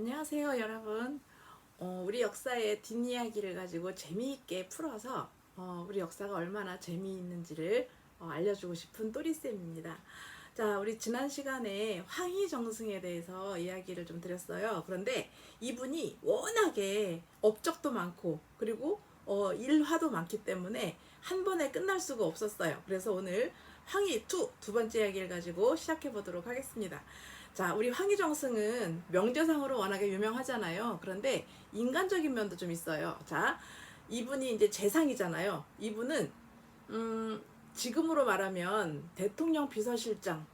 안녕하세요 여러분. 어, 우리 역사의 뒷이야기를 가지고 재미있게 풀어서 어, 우리 역사가 얼마나 재미있는지를 어, 알려주고 싶은 또리쌤입니다. 자 우리 지난 시간에 황희정승에 대해서 이야기를 좀 드렸어요. 그런데 이분이 워낙에 업적도 많고 그리고 어, 일화도 많기 때문에 한 번에 끝날 수가 없었어요. 그래서 오늘 황희 2 두 번째 이야기를 가지고 시작해 보도록 하겠습니다 자, 우리 황희정승은 명제상으로 워낙에 유명하잖아요. 그런데 인간적인 면도 좀 있어요. 자, 이분이 이제 재상이잖아요. 이분은 음, 지금으로 말하면 대통령 비서실장.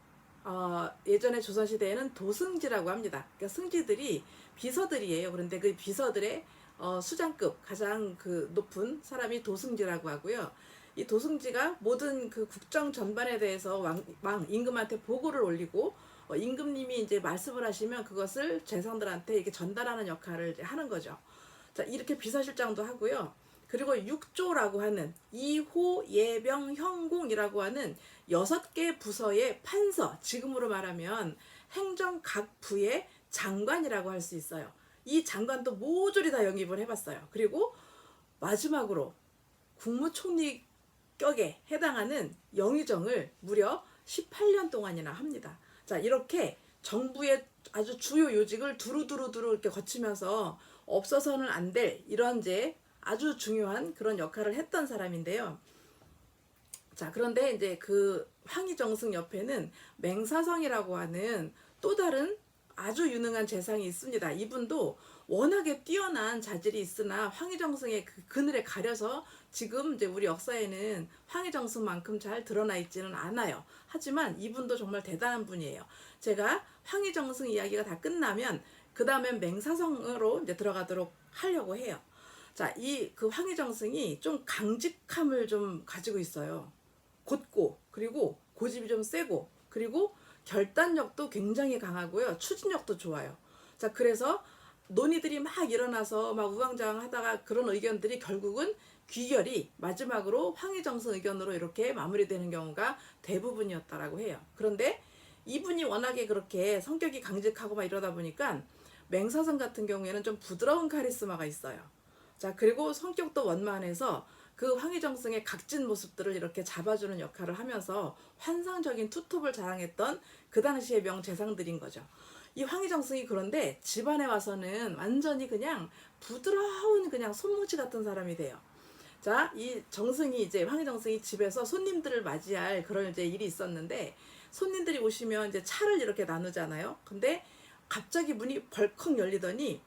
어, 예전에 조선시대에는 도승지라고 합니다. 그러니까 승지들이 비서들이에요. 그런데 그 비서들의 어, 수장급 가장 그 높은 사람이 도승지라고 하고요. 이 도승지가 모든 그 국정 전반에 대해서 왕, 왕 임금한테 보고를 올리고 어, 임금님이 이제 말씀을 하시면 그것을 재상들한테 이렇게 전달하는 역할을 하는 거죠. 자, 이렇게 비서실장도 하고요. 그리고 육조라고 하는 이호 예병 형공이라고 하는 여섯 개 부서의 판서, 지금으로 말하면 행정 각 부의 장관이라고 할 수 있어요. 이 장관도 모조리 다 영입을 해봤어요. 그리고 마지막으로 국무총리 격에 해당하는 영의정을 무려 18년 동안이나 합니다. 자, 이렇게 정부의 아주 주요 요직을 두루두루두루 이렇게 거치면서 없어서는 안 될 이런 이제 아주 중요한 그런 역할을 했던 사람인데요. 자, 그런데 이제 그 황희정승 옆에는 맹사성이라고 하는 또 다른 아주 유능한 재상이 있습니다. 이분도 워낙에 뛰어난 자질이 있으나 황희정승의 그 그늘에 가려서 지금 이제 우리 역사에는 황희정승만큼 잘 드러나 있지는 않아요. 하지만 이분도 정말 대단한 분이에요. 제가 황희정승 이야기가 다 끝나면 그 다음엔 맹사성으로 이제 들어가도록 하려고 해요. 자, 이 그 황희정승이 좀 강직함을 좀 가지고 있어요. 곧고 그리고 고집이 좀 세고 그리고 결단력도 굉장히 강하고요. 추진력도 좋아요. 자, 그래서 논의들이 막 일어나서 막 우왕좌왕 하다가 그런 의견들이 결국은 귀결이 마지막으로 황희정승 의견으로 이렇게 마무리되는 경우가 대부분이었다라고 해요. 그런데 이분이 워낙에 그렇게 성격이 강직하고 막 이러다 보니까 맹사성 같은 경우에는 좀 부드러운 카리스마가 있어요. 자, 그리고 성격도 원만해서 그 황희정승의 각진 모습들을 이렇게 잡아주는 역할을 하면서 환상적인 투톱을 자랑했던 그 당시의 명재상들인 거죠. 이 황희정승이 그런데 집안에 와서는 완전히 그냥 부드러운 그냥 손무지 같은 사람이 돼요. 자, 이 정승이 이제 황희정승이 집에서 손님들을 맞이할 그런 이제 일이 있었는데 손님들이 오시면 이제 차를 이렇게 나누잖아요. 근데 갑자기 문이 벌컥 열리더니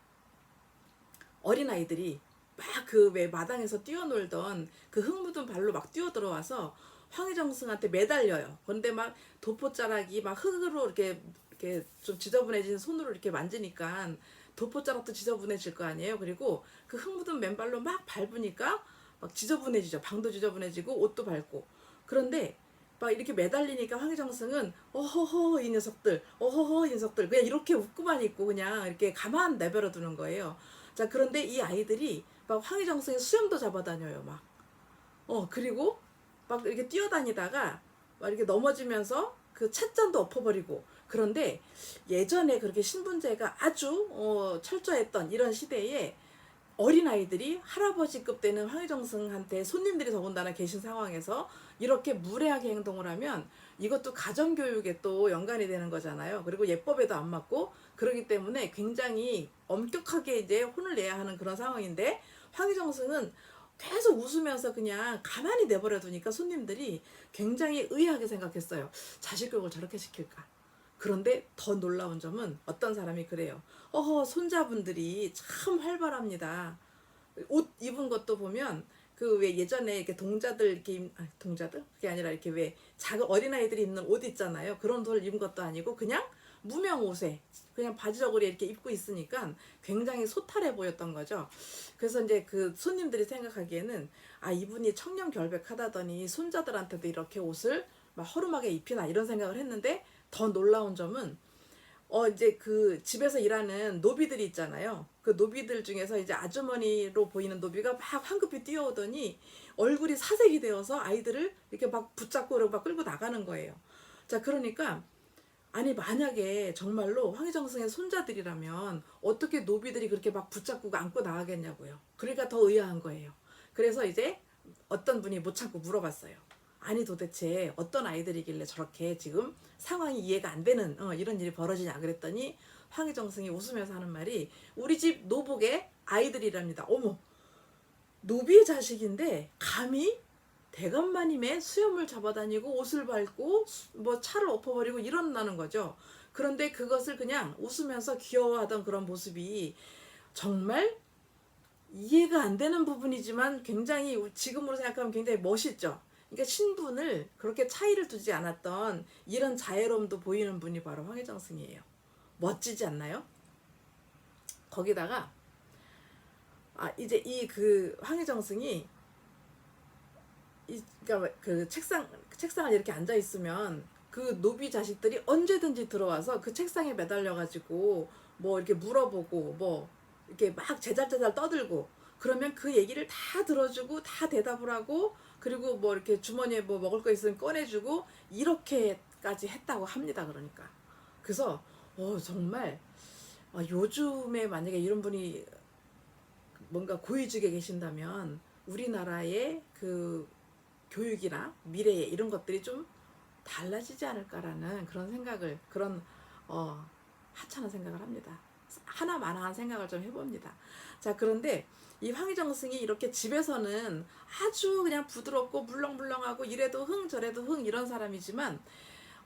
어린 아이들이 막 그 왜 마당에서 뛰어놀던 그 흙 묻은 발로 막 뛰어 들어와서 황희정승한테 매달려요. 그런데 막 도포자락이 막 흙으로 이렇게 이렇게 좀 지저분해진 손으로 이렇게 만지니까 도포자락도 지저분해질 거 아니에요. 그리고 그 흙 묻은 맨발로 막 밟으니까 막 지저분해지죠. 방도 지저분해지고 옷도 밟고. 그런데 막 이렇게 매달리니까 황희정승은 어허허 이 녀석들 어허허 이 녀석들 그냥 이렇게 웃고만 있고 그냥 이렇게 가만 내버려 두는 거예요. 자 그런데 이 아이들이 막 황희정승의 수염도 잡아다녀요 막. 어 그리고 막 이렇게 뛰어다니다가 막 이렇게 넘어지면서 그 찻잔도 엎어버리고 그런데 예전에 그렇게 신분제가 아주 어, 철저했던 이런 시대에 어린아이들이 할아버지급 되는 황희정승한테 손님들이 더군다나 계신 상황에서 이렇게 무례하게 행동을 하면 이것도 가정교육에 또 연관이 되는 거잖아요. 그리고 예법에도 안 맞고 그러기 때문에 굉장히 엄격하게 이제 혼을 내야 하는 그런 상황인데 황희정승은 계속 웃으면서 그냥 가만히 내버려 두니까 손님들이 굉장히 의아하게 생각했어요. 자식 교육을 저렇게 시킬까? 그런데 더 놀라운 점은 어떤 사람이 그래요. 어허, 손자분들이 참 활발합니다. 옷 입은 것도 보면 그 왜 예전에 이렇게 동자들 이렇게 입, 아, 동자들 그게 아니라 이렇게 왜 작은 어린 아이들이 입는 옷 있잖아요. 그런 옷을 입은 것도 아니고 그냥 무명 옷에 그냥 바지 저고리 이렇게 입고 있으니까 굉장히 소탈해 보였던 거죠. 그래서 이제 그 손님들이 생각하기에는 아 이분이 청년 결백하다더니 손자들한테도 이렇게 옷을 막 허름하게 입히나 이런 생각을 했는데 더 놀라운 점은 어 이제 그 집에서 일하는 노비들이 있잖아요. 그 노비들 중에서 이제 아주머니로 보이는 노비가 막 황급히 뛰어오더니 얼굴이 사색이 되어서 아이들을 이렇게 막 붙잡고 막 끌고 나가는 거예요. 자 그러니까 아니 만약에 정말로 황희정승의 손자들이라면 어떻게 노비들이 그렇게 막 붙잡고 안고 나가겠냐고요. 그러니까 더 의아한 거예요. 그래서 이제 어떤 분이 못 참고 물어봤어요. 아니 도대체 어떤 아이들이길래 저렇게 지금 상황이 이해가 안 되는 어, 이런 일이 벌어지냐 그랬더니 황희정승이 웃으면서 하는 말이 우리 집 노복의 아이들이랍니다. 어머 노비의 자식인데 감히 대감마님의 수염을 잡아다니고 옷을 밟고 수- 뭐 차를 엎어버리고 이런다는 거죠. 그런데 그것을 그냥 웃으면서 귀여워하던 그런 모습이 정말 이해가 안 되는 부분이지만 굉장히 지금으로 생각하면 굉장히 멋있죠. 그러니까 신분을 그렇게 차이를 두지 않았던 이런 자애로움도 보이는 분이 바로 황혜정 승이에요. 멋지지 않나요? 거기다가 아 이제 이 그 황혜정 승이 이 그러니까 그 책상 책상을 이렇게 앉아 있으면 그 노비 자식들이 언제든지 들어와서 그 책상에 매달려 가지고 뭐 이렇게 물어보고 뭐 이렇게 막 제잘제잘 떠들고 그러면 그 얘기를 다 들어주고 다 대답을 하고 그리고 뭐 이렇게 주머니에 뭐 먹을 거 있으면 꺼내주고 이렇게까지 했다고 합니다. 그러니까 그래서 어 정말 아, 요즘에 만약에 이런 분이 뭔가 고위직에 계신다면 우리나라의 그 교육이나 미래 이런 것들이 좀 달라지지 않을까라는 그런 생각을 그런 어 하찮은 생각을 합니다. 하나만한 생각을 좀 해봅니다. 자 그런데 이 황희정 승이 이렇게 집에서는 아주 그냥 부드럽고 물렁물렁하고 이래도 흥 저래도 흥 이런 사람이지만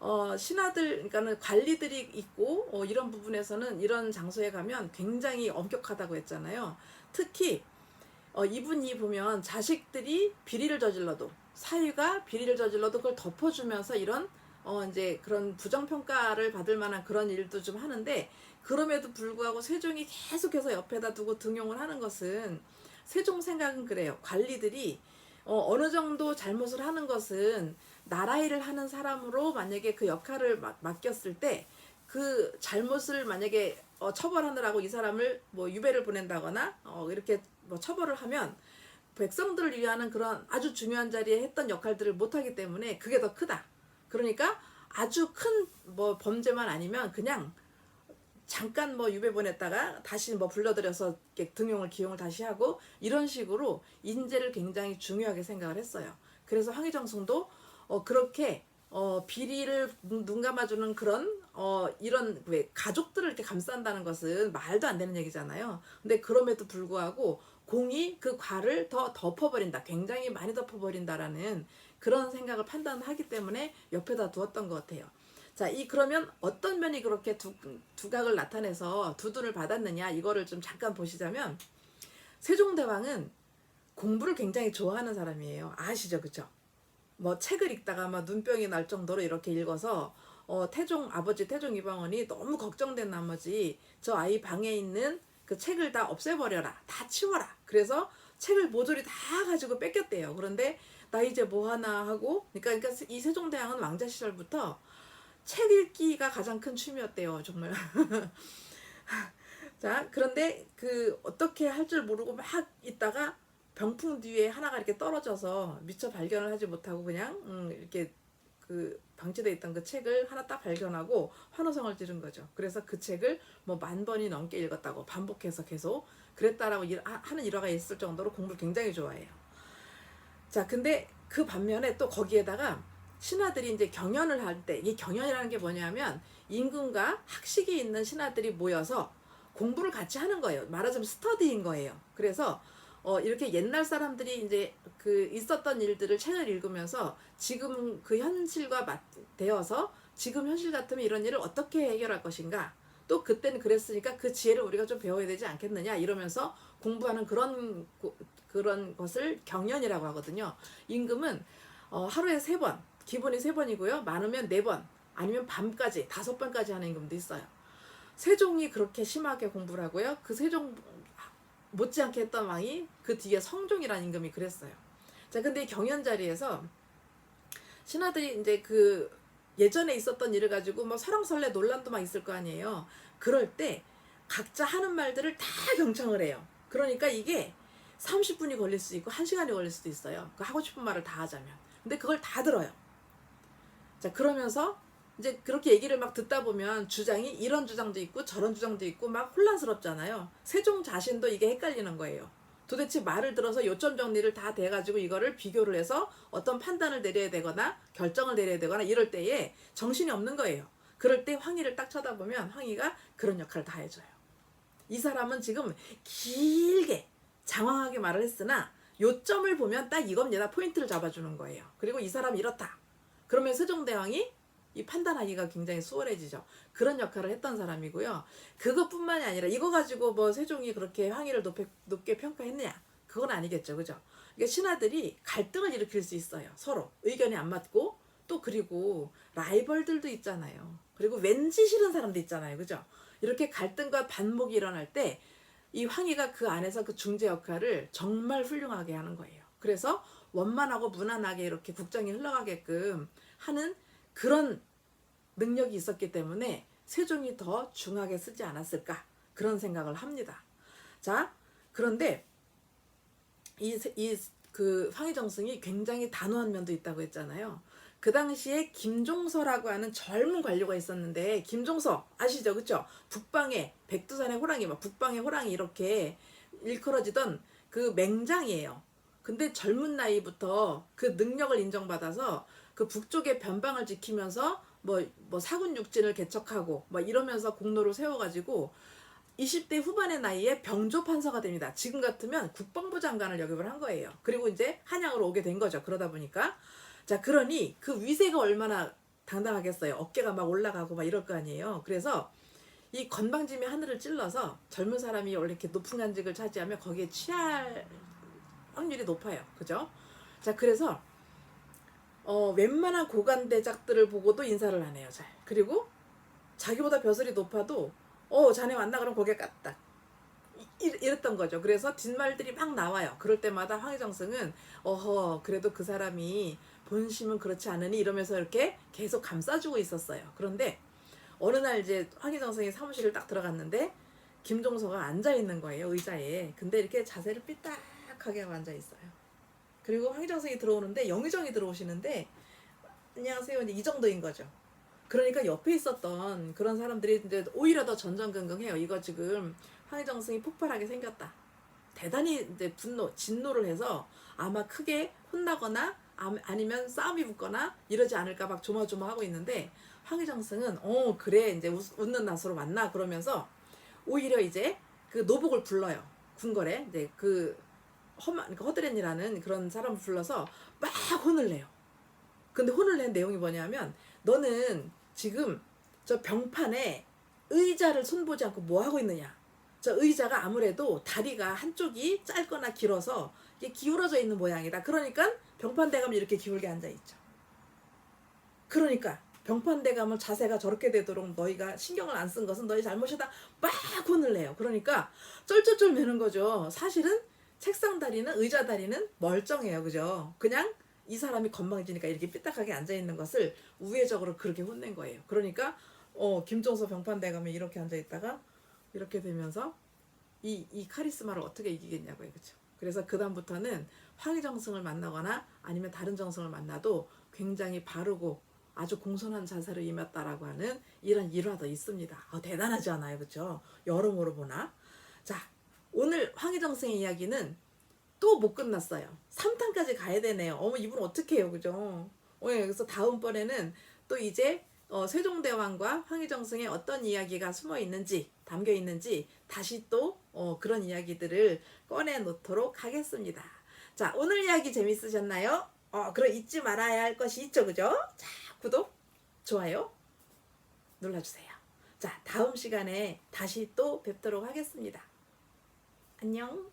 어, 신하들, 그러니까는 관리들이 있고, 어, 이런 부분에서는 이런 장소에 가면 굉장히 엄격하다고 했잖아요. 특히, 어, 이분이 보면 자식들이 비리를 저질러도, 사위가 비리를 저질러도 그걸 덮어주면서 이런, 어, 이제 그런 부정평가를 받을 만한 그런 일도 좀 하는데, 그럼에도 불구하고 세종이 계속해서 옆에다 두고 등용을 하는 것은, 세종 생각은 그래요. 관리들이, 어, 어느 정도 잘못을 하는 것은 나라 일을 하는 사람으로 만약에 그 역할을 맡- 맡겼을 때 그 잘못을 만약에 어, 처벌하느라고 이 사람을 뭐 유배를 보낸다거나 어, 이렇게 뭐 처벌을 하면 백성들을 위하는 그런 아주 중요한 자리에 했던 역할들을 못하기 때문에 그게 더 크다. 그러니까 아주 큰 뭐 범죄만 아니면 그냥 잠깐 뭐 유배 보냈다가 다시 뭐 불러들여서 등용을 기용을 다시 하고 이런 식으로 인재를 굉장히 중요하게 생각을 했어요. 그래서 황희정승도 어 그렇게 어 비리를 눈, 눈 감아주는 그런 어 이런 왜 가족들을 이렇게 감싼다는 것은 말도 안 되는 얘기잖아요. 근데 그럼에도 불구하고 공이 그 과를 더 덮어버린다. 굉장히 많이 덮어버린다라는 그런 생각을 판단하기 때문에 옆에다 두었던 것 같아요. 자, 이 그러면 어떤 면이 그렇게 두, 두각을 나타내서 두둔을 받았느냐 이거를 좀 잠깐 보시자면 세종대왕은 공부를 굉장히 좋아하는 사람이에요. 아시죠, 그죠? 뭐 책을 읽다가 막 눈병이 날 정도로 이렇게 읽어서 어, 태종 아버지 태종 이방원이 너무 걱정된 나머지 저 아이 방에 있는 그 책을 다 없애버려라, 다 치워라. 그래서 책을 모조리 다 가지고 뺏겼대요. 그런데 나 이제 뭐 하나 하고, 그러니까, 그러니까 이 세종대왕은 왕자 시절부터 책 읽기가 가장 큰 취미였대요, 정말. 자, 그런데 그 어떻게 할 줄 모르고 막 있다가 병풍 뒤에 하나가 이렇게 떨어져서 미처 발견을 하지 못하고 그냥 음, 이렇게 그 방치돼 있던 그 책을 하나 딱 발견하고 환호성을 지른 거죠. 그래서 그 책을 뭐 만 번이 넘게 읽었다고 반복해서 계속 그랬다라고 일- 하- 하는 일화가 있을 정도로 공부를 굉장히 좋아해요. 자, 근데 그 반면에 또 거기에다가 신하들이 이제 경연을 할 때 이 경연이라는 게 뭐냐면 임금과 학식이 있는 신하들이 모여서 공부를 같이 하는 거예요. 말하자면 스터디인 거예요. 그래서 어 이렇게 옛날 사람들이 이제 그 있었던 일들을 책을 읽으면서 지금 그 현실과 맞대어서 지금 현실 같으면 이런 일을 어떻게 해결할 것인가 또 그때는 그랬으니까 그 지혜를 우리가 좀 배워야 되지 않겠느냐 이러면서 공부하는 그런 고- 그런 것을 경연이라고 하거든요. 임금은 어, 하루에 세 번, 기본이 세 번이고요. 많으면 네 번, 아니면 밤까지 다섯 번까지 하는 임금도 있어요. 세종이 그렇게 심하게 공부를 하고요. 그 세종 못지않게 했던 왕이 그 뒤에 성종이라는 임금이 그랬어요. 자, 근데 이 경연 자리에서 신하들이 이제 그 예전에 있었던 일을 가지고 뭐 설왕설래 논란도 막 있을 거 아니에요. 그럴 때 각자 하는 말들을 다 경청을 해요. 그러니까 이게 30분이 걸릴 수 있고 1시간이 걸릴 수도 있어요. 그 하고 싶은 말을 다 하자면. 근데 그걸 다 들어요. 자, 그러면서 이제 그렇게 얘기를 막 듣다 보면 주장이 이런 주장도 있고 저런 주장도 있고 막 혼란스럽잖아요. 세종 자신도 이게 헷갈리는 거예요. 도대체 말을 들어서 요점 정리를 다 돼가지고 이거를 비교를 해서 어떤 판단을 내려야 되거나 결정을 내려야 되거나 이럴 때에 정신이 없는 거예요. 그럴 때 황희를 딱 쳐다보면 황희가 그런 역할을 다 해줘요. 이 사람은 지금 길게 장황하게 말을 했으나 요점을 보면 딱 이겁니다. 포인트를 잡아주는 거예요. 그리고 이 사람이 이렇다. 그러면 세종대왕이 이 판단하기가 굉장히 수월해지죠. 그런 역할을 했던 사람이고요. 그것뿐만이 아니라 이거 가지고 뭐 세종이 그렇게 황희를 높게, 높게 평가했느냐? 그건 아니겠죠. 그죠? 그러니까 신하들이 갈등을 일으킬 수 있어요. 서로. 의견이 안 맞고 또 그리고 라이벌들도 있잖아요. 그리고 왠지 싫은 사람도 있잖아요. 그죠? 이렇게 갈등과 반목이 일어날 때 이 황희가 그 안에서 그 중재 역할을 정말 훌륭하게 하는 거예요. 그래서 원만하고 무난하게 이렇게 국정이 흘러가게끔 하는 그런 능력이 있었기 때문에 세종이 더 중하게 쓰지 않았을까 그런 생각을 합니다. 자, 그런데 이그 황희정승이 굉장히 단호한 면도 있다고 했잖아요. 그 당시에 김종서라고 하는 젊은 관료가 있었는데 김종서 아시죠, 그렇죠? 북방에 백두산의 호랑이, 막 북방의 호랑이 이렇게 일컬어지던 그 맹장이에요. 근데 젊은 나이부터 그 능력을 인정받아서 그 북쪽의 변방을 지키면서 뭐, 뭐 사군 육진을 개척하고 뭐 이러면서 공로를 세워가지고 20대 후반의 나이에 병조 판서가 됩니다. 지금 같으면 국방부 장관을 역임을 한 거예요. 그리고 이제 한양으로 오게 된 거죠. 그러다 보니까 자 그러니 그 위세가 얼마나 당당하겠어요. 어깨가 막 올라가고 막 이럴 거 아니에요. 그래서 이 건방짐이 하늘을 찔러서 젊은 사람이 원래 이렇게 높은 간직을 차지하면 거기에 취할 확률이 높아요. 그죠? 자 그래서 어, 웬만한 고관대작들을 보고도 인사를 안 해요. 잘. 그리고 자기보다 벼슬이 높아도 어 자네 왔나 그럼 고개 깠다. 이- 이랬던 거죠. 그래서 뒷말들이 막 나와요. 그럴 때마다 황희정승은 어허 그래도 그 사람이 본심은 그렇지 않으니 이러면서 이렇게 계속 감싸주고 있었어요. 그런데 어느 날 이제 황희정승이 사무실을 딱 들어갔는데 김종서가 앉아 있는 거예요 의자에. 근데 이렇게 자세를 삐딱하게 앉아 있어요. 그리고 황희정승이 들어오는데 영의정이 들어오시는데 안녕하세요 이 정도인 거죠. 그러니까 옆에 있었던 그런 사람들이 이제 오히려 더 전전긍긍해요. 이거 지금 황희정승이 폭발하게 생겼다. 대단히 이제 분노, 진노를 해서 아마 크게 혼나거나 아- 아니면 싸움이 붙거나 이러지 않을까 막 조마조마하고 있는데 황희정승은 어 그래 이제 웃, 웃는 낯으로 만나 그러면서 오히려 이제 그 노복을 불러요 궁궐에 이제 그 그러니까 허드렛이라는 그런 사람을 불러서 막 혼을 내요. 근데 혼을 낸 내용이 뭐냐면 너는 지금 저 병판에 의자를 손보지 않고 뭐 하고 있느냐? 저 의자가 아무래도 다리가 한쪽이 짧거나 길어서 이게 기울어져 있는 모양이다. 그러니까 병판 대감이 이렇게 기울게 앉아 있죠. 그러니까 병판 대감은 자세가 저렇게 되도록 너희가 신경을 안 쓴 것은 너희 잘못이다. 막 혼을 내요. 그러니까 쩔쩔쩔 매는 거죠. 사실은 책상 다리는 의자 다리는 멀쩡해요. 그죠? 그냥 이 사람이 건방지니까 이렇게 삐딱하게 앉아 있는 것을 우회적으로 그렇게 혼낸 거예요. 그러니까 어 김종서 병판대감이 이렇게 앉아 있다가 이렇게 되면서 이, 이 카리스마를 어떻게 이기겠냐고요. 그죠? 그래서 그다음부터는 황희정승을 만나거나 아니면 다른 정승을 만나도 굉장히 바르고 아주 공손한 자세로 임했다라고 하는 이런 일화도 있습니다. 아, 대단하지 않아요? 그죠? 여러모로 보나? 자, 오늘 황희정승의 이야기는 또 못 끝났어요. 3탄까지 가야 되네요. 어머, 이분 어떻게 해요? 그죠? 어, 예, 그래서 다음번에는 또 이제 어, 세종대왕과 황희정승의 어떤 이야기가 숨어 있는지 담겨 있는지 다시 또 어, 그런 이야기들을 꺼내 놓도록 하겠습니다. 자 오늘 이야기 재밌으셨나요? 어 그럼 잊지 말아야 할 것이 있죠 그죠? 자 구독 좋아요 눌러주세요. 자 다음 시간에 다시 또 뵙도록 하겠습니다. 안녕.